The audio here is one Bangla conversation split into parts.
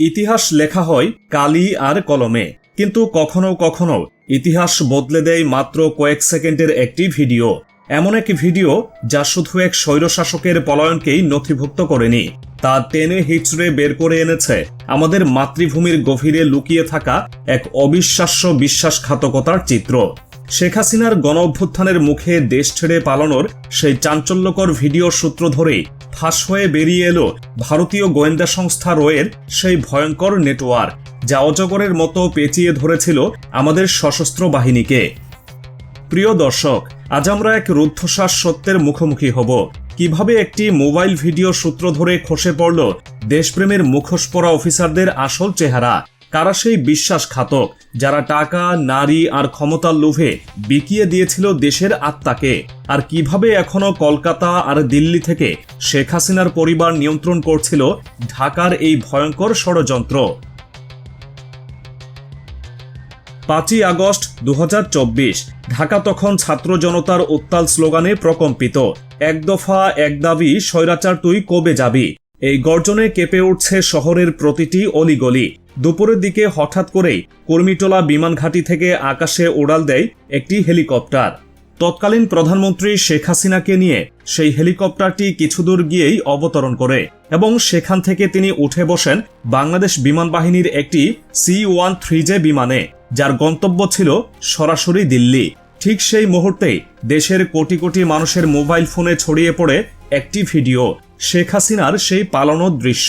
ইতিহাস লেখা হয় কালি আর কলমে। কিন্তু কখনো কখনো ইতিহাস বদলে দেয় মাত্র কয়েক সেকেন্ডের একটি ভিডিও। এমন এক ভিডিও যা শুধু এক স্বৈরশাসকের পলায়নকেই নথিভুক্ত করেনি। তা টেনে হিচড়ে বের করে এনেছে আমাদের মাতৃভূমির গভীরে লুকিয়ে থাকা এক অবিশ্বাস্য বিশ্বাসঘাতকতার চিত্র। শেখ হাসিনার গণ অভ্যুত্থানের মুখে দেশ ছেড়ে পালানোর সেই চাঞ্চল্যকর ভিডিও সূত্র ধরেই ফাঁস হয়ে বেরিয়ে এলো ভারতীয় গোয়েন্দা সংস্থা রোয়ের সেই ভয়ঙ্কর নেটওয়ার্ক, যা অজগরের মতো পেঁচিয়ে ধরেছিল আমাদের সশস্ত্র বাহিনীকে। প্রিয় দর্শক, আজ আমরা এক রুদ্ধশ্বাস সত্যের মুখোমুখি হব। কীভাবে একটি মোবাইল ভিডিও সূত্র ধরে খসে পড়ল দেশপ্রেমের মুখোশ পরা অফিসারদের আসল চেহারা? কারা সেই বিশ্বাসঘাতক? যারা টাকা, নারী আর ক্ষমতার লোভে বিকিয়ে দিয়েছিল দেশের আত্মাকে। আর কীভাবে এখনও কলকাতা আর দিল্লি থেকে শেখ হাসিনার পরিবার নিয়ন্ত্রণ করছিল ঢাকার এই ভয়ঙ্কর ষড়যন্ত্র? পাঁচই আগস্ট দু হাজার চব্বিশ, ঢাকা তখন ছাত্র জনতার উত্তাল স্লোগানে প্রকম্পিত, এক দফা, এক দাবি, স্বৈরাচার তুই কবে যাবি? এই গর্জনে কেঁপে উঠছে শহরের প্রতিটি অলিগলি। দুপুরের দিকে হঠাৎ করেই কর্মীটোলা বিমান ঘাঁটি থেকে আকাশে ওড়াল দেয় একটি হেলিকপ্টার। তৎকালীন প্রধানমন্ত্রী শেখ হাসিনাকে নিয়ে সেই হেলিকপ্টারটি কিছুদূর গিয়েই অবতরণ করে এবং সেখান থেকে তিনি উঠে বসেন বাংলাদেশ বিমান বাহিনীর একটি সি ওয়ান থ্রি জে বিমানে, যার গন্তব্য ছিল সরাসরি দিল্লি। ঠিক সেই মুহূর্তেই দেশের কোটি কোটি মানুষের মোবাইল ফোনে ছড়িয়ে পড়ে একটি ভিডিও, শেখ হাসিনার সেই পালানোর দৃশ্য।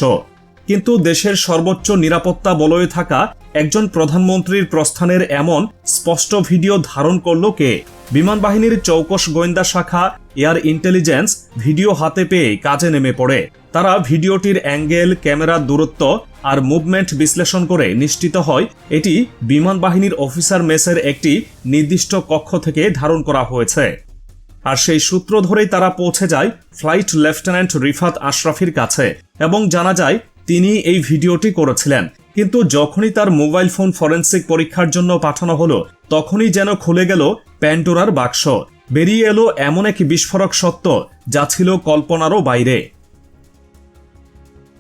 কিন্তু দেশের সর্বোচ্চ নিরাপত্তা বলয়ে থাকা একজন প্রধানমন্ত্রীর প্রস্থানের এমন স্পষ্ট ভিডিও ধারণ করল কে? বিমান বাহিনীর চৌকস গোয়েন্দা শাখা এয়ার ইন্টেলিজেন্স ভিডিও হাতে পেয়ে কাজে নেমে পড়ে। তারা ভিডিওটির অ্যাঙ্গেল ক্যামেরার দূরত্ব আর মুভমেন্ট বিশ্লেষণ করে নিশ্চিত হয় এটি বিমান বাহিনীর অফিসার মেসের একটি নির্দিষ্ট কক্ষ থেকে ধারণ করা হয়েছে। আর সেই সূত্র ধরেই তারা পৌঁছে যায় ফ্লাইট লেফটেন্যান্ট রিফাত আশরাফির কাছে এবং জানা যায় তিনি এই ভিডিওটি করেছিলেন। কিন্তু যখনই তার মোবাইল ফোন ফরেন্সিক পরীক্ষার জন্য পাঠানো হলো, তখনই যেন খুলে গেল প্যান্টোরার বাক্স। বেরিয়ে এলো এমন এক বিস্ফোরক সত্য যা ছিল কল্পনারও বাইরে।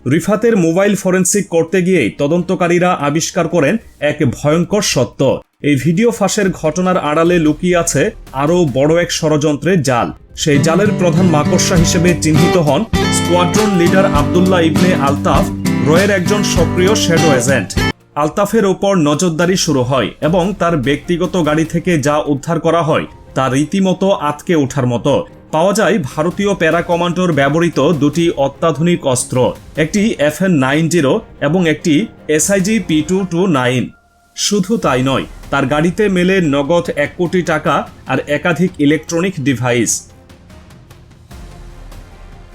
রিফাতের মোবাইল ফরেন্সিক করতে গিয়েই তদন্তকারীরা আবিষ্কার করেন এক ভয়ঙ্কর সত্য। এই ভিডিও ফাঁসের ঘটনার আড়ালে লুকিয়ে আছে আরও বড় এক ষড়যন্ত্রের জাল। সেই জালের প্রধান মাকড়সা হিসেবে চিহ্নিত হন স্কোয়াড্রন লিডার আবদুল্লাহ ইবনে আলতাফ, রয়ের একজন সক্রিয় শ্যাডো এজেন্ট। আলতাফের ওপর নজরদারি শুরু হয় এবং তার ব্যক্তিগত গাড়ি থেকে যা উদ্ধার করা হয়, তা রীতিমতো আতকে ওঠার মতো। পাওয়া যায় ভারতীয় প্যারা কমান্ডোর ব্যবহৃত দুটি অত্যাধুনিক অস্ত্র, একটি এফ এন নাইন জিরো এবং একটি SIG P two two nine. শুধু তাই নয়, তার গাড়িতে মেলে নগদ এক কোটি টাকা আর একাধিক ইলেকট্রনিক ডিভাইস।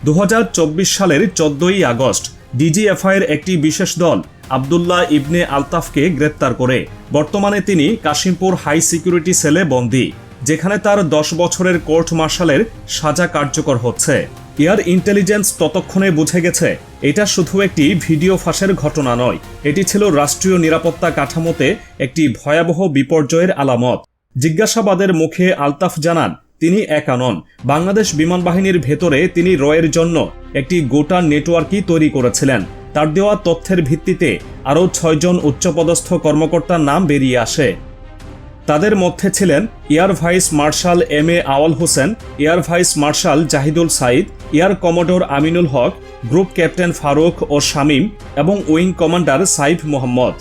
দু হাজার চব্বিশ সালের চোদ্দই আগস্ট ডিজিএফআইয়ের একটি বিশেষ দল আবদুল্লাহ ইবনে আলতাফকে গ্রেপ্তার করে। বর্তমানে তিনি কাশিমপুর হাই সিকিউরিটি সেলে বন্দী, যেখানে তার দশ বছরের কোর্ট মার্শালের সাজা কার্যকর হচ্ছে। এয়ার ইন্টেলিজেন্স ততক্ষণে বুঝে গেছে, এটা শুধু একটি ভিডিও ফাঁসের ঘটনা নয়, এটি ছিল রাষ্ট্রীয় নিরাপত্তা কাঠামোতে একটি ভয়াবহ বিপর্যয়ের আলামত। জিজ্ঞাসাবাদের মুখে আলতাফ জানান তিনি একা নন। বাংলাদেশ বিমান বাহিনীর ভেতরে তিনি রয়ের জন্য একটি গোটা নেটওয়ার্কই তৈরি করেছিলেন। তার দেওয়া তথ্যের ভিত্তিতে আরও ছয়জন উচ্চপদস্থ কর্মকর্তার নাম বেরিয়ে আসে। তাদের মধ্যে ছিলেন air vice marshal M A Awal Hossain, air vice marshal Jahidul Sayeed air commodore Aminul Haque, group captain Farooq ও শামীম এবং উইং কমান্ডার সাইফ মোহাম্মদ।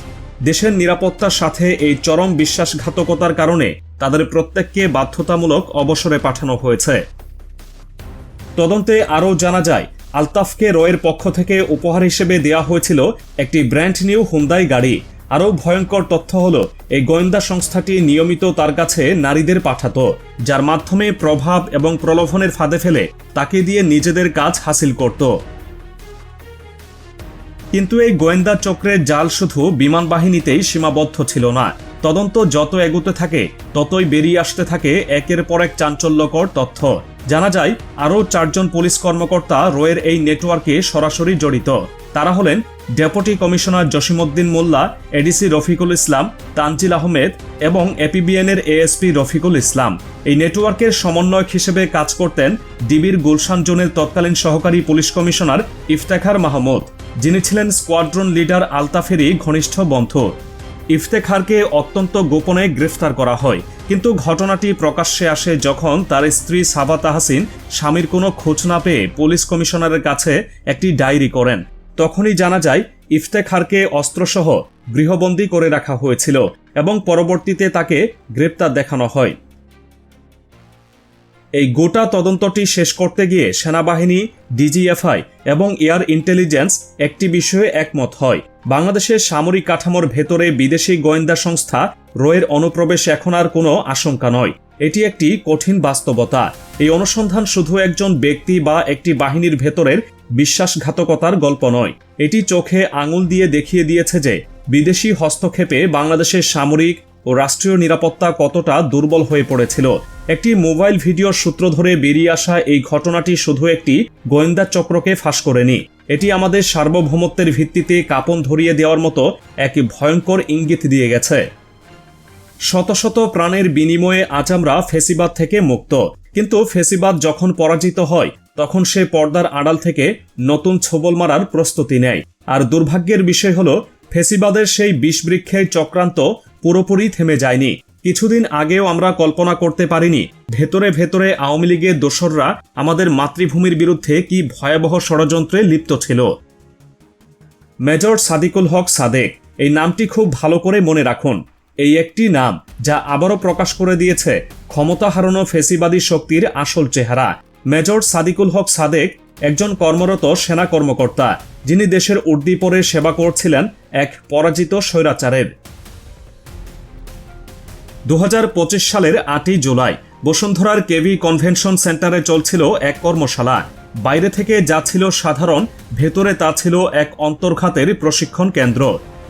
দেশের নিরাপত্তার সাথে এই চরম বিশ্বাসঘাতকতার কারণে তাদের প্রত্যেককে বাধ্যতামূলক অবসরে পাঠানো হয়েছে। তদন্তে আরও জানা যায়, আলতাফকে রয়ের পক্ষ থেকে উপহার হিসেবে দেওয়া হয়েছিল একটি ব্র্যান্ড নিউ হুন্দাই গাড়ি। আরও ভয়ঙ্কর তথ্য হল, এই গোয়েন্দা সংস্থাটি নিয়মিত তার কাছে নারীদের পাঠাত, যার মাধ্যমে প্রভাব এবং প্রলোভনের ফাঁদে ফেলে তাকে দিয়ে নিজেদের কাজ হাসিল করত। কিন্তু এই গোয়েন্দা চক্রের জাল শুধু বিমান বাহিনীতেই সীমাবদ্ধ ছিল না তদন্ত যত এগোতে থাকে, ততই বেরিয়ে আসতে থাকে একের পর এক চাঞ্চল্যকর তথ্য। জানা যায়, আরও চারজন পুলিশ কর্মকর্তা রোয়ের এই নেটওয়ার্কে সরাসরি জড়িত। তারা হলেন deputy commissioner Jasimuddin Mollah, ADC Rafiqul Islam, Tanzil Ahmed এবং এপিবিএনের এএসপি রফিকুল ইসলাম। এই নেটওয়ার্কের সমন্বয়ক হিসেবে কাজ করতেন ডিবির গুলশান জোনের তৎকালীন সহকারী পুলিশ কমিশনার ইফতেখার মাহমুদ, যিনি ছিলেন স্কোয়াড্রন লিডার আলতাফেরই ঘনিষ্ঠ বন্ধু। ইফতেখারকে অত্যন্ত গোপনে গ্রেফতার করা হয়। কিন্তু ঘটনাটি প্রকাশ্যে আসে যখন তার স্ত্রী সাবা তাহাসিন স্বামীর কোনো খোঁজ না পেয়ে পুলিশ কমিশনারের কাছে একটি ডায়েরি করেন। তখনই জানা যায়, ইফতেখারকে অস্ত্রসহ গৃহবন্দী করে রাখা হয়েছিল এবং পরবর্তীতে তাকে গ্রেপ্তার দেখানো হয়। এই গোটা তদন্তটি শেষ করতে গিয়ে সেনাবাহিনী, ডিজিএফআই এবং এয়ার ইন্টেলিজেন্স একটি বিষয়ে একমত হয়। বাংলাদেশের সামরিক কাঠামোর ভেতরে বিদেশি গোয়েন্দা সংস্থা রোয়ের অনুপ্রবেশ এখন আর কোনো আশঙ্কা নয়। এটি একটি কঠিন বাস্তবতা। এই অনুসন্ধান শুধু একজন ব্যক্তি বা একটি বাহিনীর ভেতরের বিশ্বাসঘাতকতার গল্প নয়। এটি চোখে আঙুল দিয়ে দেখিয়ে দিয়েছে যে বিদেশি হস্তক্ষেপে বাংলাদেশের সামরিক ও রাষ্ট্রীয় নিরাপত্তা কতটা দুর্বল হয়ে পড়েছিল। একটি মোবাইল ভিডিওর সূত্র ধরে বেরিয়ে আসা এই ঘটনাটি শুধু একটি গোয়েন্দা চক্রকে ফাঁস করেনি। এটি আমাদের সার্বভৌমত্বের ভিত্তিতে কাপন ধরিয়ে দেওয়ার মতো এক ভয়ঙ্কর ইঙ্গিত দিয়ে গেছে। শত শত প্রাণের বিনিময়ে আজ আমরা ফেসিবাদ থেকে মুক্ত। কিন্তু ফেসিবাদ যখন পরাজিত হয়, তখন সে পর্দার আড়াল থেকে নতুন ছোবল মারার প্রস্তুতি নেয়। আর দুর্ভাগ্যের বিষয় হল, ফেসিবাদের সেই বিষবৃক্ষের চক্রান্ত পুরোপুরি থেমে যায়নি। কিছুদিন আগেও আমরা কল্পনা করতে পারিনি ভেতরে ভেতরে আওয়ামী লীগের দোসররা আমাদের মাতৃভূমির বিরুদ্ধে কি ভয়াবহ ষড়যন্ত্রে লিপ্ত ছিল। মেজর সাদিকুল হক সাদেক, এই নামটি খুব ভালো করে মনে রাখুন। এই একটি নাম যা আবারও প্রকাশ করে দিয়েছে ক্ষমতা হারানো ফেসিবাদী শক্তির আসল চেহারা। মেজর সাদিকুল হক সাদেক একজন কর্মরত সেনা কর্মকর্তা, যিনি দেশের উর্দিপরে সেবা করছিলেন এক পরাজিত স্বৈরাচারের। দু হাজার পঁচিশ সালের আটই জুলাই বসুন্ধরার কেভি কনভেনশন সেন্টারে চলছিল এক কর্মশালা। বাইরে থেকে যা ছিল সাধারণ, ভেতরে তা ছিল এক অন্তর্ঘাতের প্রশিক্ষণ কেন্দ্র।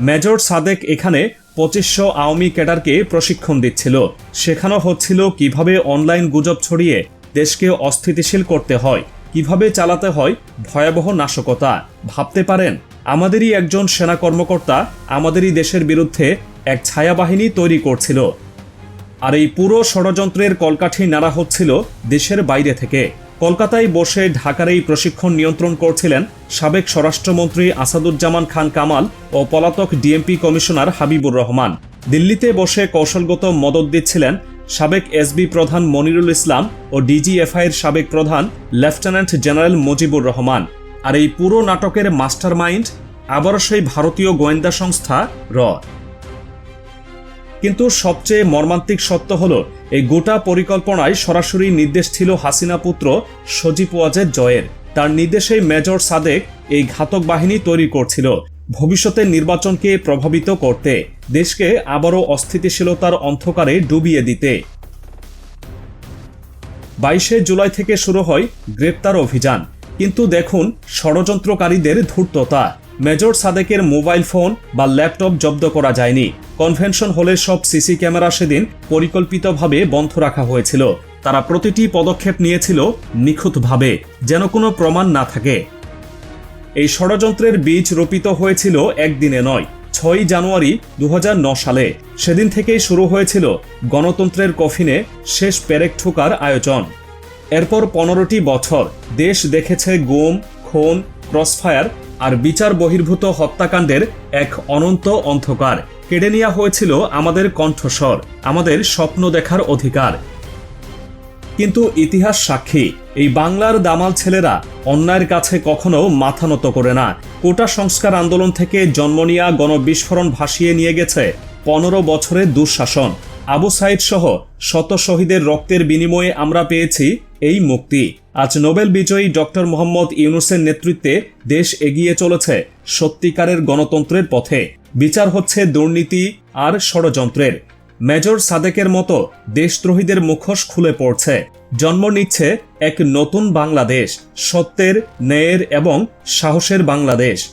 মেজর সাদেক এখানে পঁচিশশো আওয়ামী ক্যাডারকে প্রশিক্ষণ দিচ্ছিল। শেখানো হচ্ছিল কীভাবে অনলাইন গুজব ছড়িয়ে দেশকে অস্থিতিশীল করতে হয়, কীভাবে চালাতে হয় ভয়াবহ নাশকতা। ভাবতে পারেন, আমাদেরই একজন সেনা কর্মকর্তা আমাদেরই দেশের বিরুদ্ধে এক ছায়াবাহিনী তৈরি করছিল। আর এই পুরো ষড়যন্ত্রের কলকাঠি নাড়া হচ্ছিল দেশের বাইরে থেকে। কলকাতায় বসে ঢাকার এই প্রশিক্ষণ নিয়ন্ত্রণ করছিলেন সাবেক স্বরাষ্ট্রমন্ত্রী আসাদুজ্জামান খান কামাল ও পলাতক ডিএমপি কমিশনার হাবিবুর রহমান। দিল্লিতে বসে কৌশলগত মদত দিচ্ছিলেন সাবেক এসবি প্রধান মনিরুল ইসলাম ও ডিজিএফআইয়ের সাবেক প্রধান লেফটেন্যান্ট জেনারেল মুজিবুর রহমান। আর এই পুরো নাটকের মাস্টার মাইন্ড আবারও সেই ভারতীয় গোয়েন্দা সংস্থা র। কিন্তু সবচেয়ে মর্মান্তিক সত্য হলো, এই গোটা পরিকল্পনায় সরাসরি নির্দেশ ছিল হাসিনা পুত্র সজীব ওয়াজেদ জয়ের। তার নির্দেশেই মেজর সাদেক এই ঘাতক বাহিনী তৈরি করছিল। ভবিষ্যতের নির্বাচনকে প্রভাবিত করতে, দেশকে আবারও অস্থিতিশীলতার অন্ধকারে ডুবিয়ে দিতে। বাইশে জুলাই থেকে শুরু হয় গ্রেপ্তার অভিযান। কিন্তু দেখুন, ষড়যন্ত্রকারীদের ধূর্ততা। মেজর সাদেকের মোবাইল ফোন বা ল্যাপটপ জব্দ করা যায়নি। কনভেনশন হলে সব সিসি ক্যামেরা সেদিন পরিকল্পিতভাবে বন্ধ রাখা হয়েছিল। তারা প্রতিটি পদক্ষেপ নিয়েছিল নিখুঁতভাবে, যেন কোনো প্রমাণ না থাকে। এই ষড়যন্ত্রের বীজ রোপিত হয়েছিল একদিনে নয়, ছয়ই জানুয়ারি দু সালে। সেদিন থেকেই শুরু হয়েছিল গণতন্ত্রের কফিনে শেষ পেরেক ঠোকার আয়োজন। এরপর পনেরোটি বছর দেশ দেখেছে গুম, খুন, ক্রসফায়ার আর বিচার বহির্ভূত হত্যাকাণ্ডের এক অনন্ত অন্ধকার। কেড়ে নেওয়া হয়েছিল আমাদের কণ্ঠস্বর, আমাদের স্বপ্ন দেখার অধিকার। কিন্তু ইতিহাস সাক্ষী, এই বাংলার দামাল ছেলেরা অন্যায়ের কাছে কখনো মাথা নত করে না। কোটা সংস্কার আন্দোলন থেকে জন্ম নেওয়া গণবিস্ফোরণ ভাসিয়ে নিয়ে গেছে পনেরো বছরের দুঃশাসন। আবু সাইদ সহ শত শহীদের রক্তের বিনিময়ে আমরা পেয়েছি এই মুক্তি। আজ নোবেল বিজয়ী ডক্টর মোহাম্মদ ইউনুসের নেতৃত্বে দেশ এগিয়ে চলেছে সত্যিকারের গণতন্ত্রের পথে। বিচার হচ্ছে দুর্নীতি আর ষড়যন্ত্রের। মেজর সাদেকের মতো দেশদ্রোহীদের মুখোশ খুলে পড়ছে। জন্ম নিচ্ছে এক নতুন বাংলাদেশ, সত্যের, ন্যায়ের এবং সাহসের বাংলাদেশ।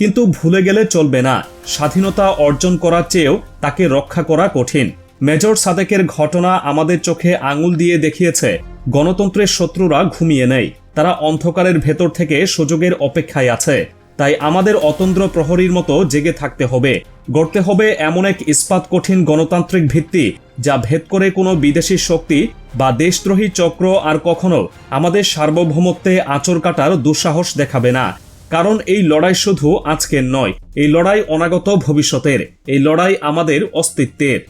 কিন্তু ভুলে গেলে চলবে না। স্বাধীনতা অর্জন করার চেয়েও তাকে রক্ষা করা কঠিন। মেজর সাদেকের ঘটনা আমাদের চোখে আঙুল দিয়ে দেখিয়েছে, গণতন্ত্রের শত্রুরা ঘুমিয়ে নেই। তারা অন্ধকারের ভেতর থেকে সুযোগের অপেক্ষায় আছে। তাই আমাদের অতন্দ্র প্রহরীর মতো জেগে থাকতে হবে। গড়তে হবে এমন এক ইস্পাত কঠিন গণতান্ত্রিক ভিত্তি, যা ভেদ করে কোনো বিদেশি শক্তি বা দেশদ্রোহী চক্র আর কখনো আমাদের সার্বভৌমত্বে আচর কাটার দুঃসাহস দেখাবে না। কারণ এই লড়াই শুধু আজকের নয় এই লড়াই অনাগত ভবিষ্যতের এই লড়াই আমাদের অস্তিত্বের।